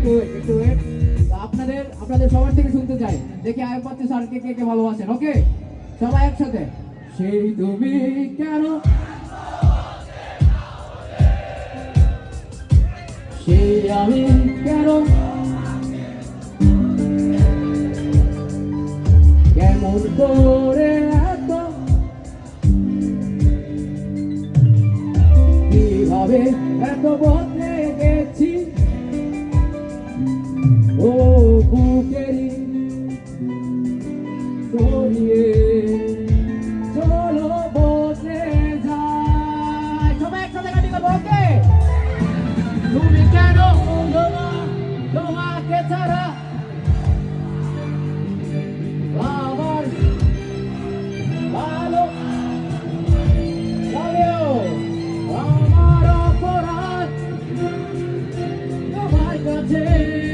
একটু একটু আপনাদের আপনাদের সবার থেকে শুনতে চাই। দেখি আয়ব পাচ্ছি স্যারকে কে কে ভালোবাসেন, ওকে? সবাই একসাথে। সেই তুমি কেন? সেই আমি কেন? কেমন করে এত? কীভাবে এত বদলে বুকেরি জড়িয়ে চলো বদলে যায় সবাই একসাথে গাড়ি করব ওকে তুমি কেন তোমাকে ছাড়া আমার অপরাধ তোমার কাছে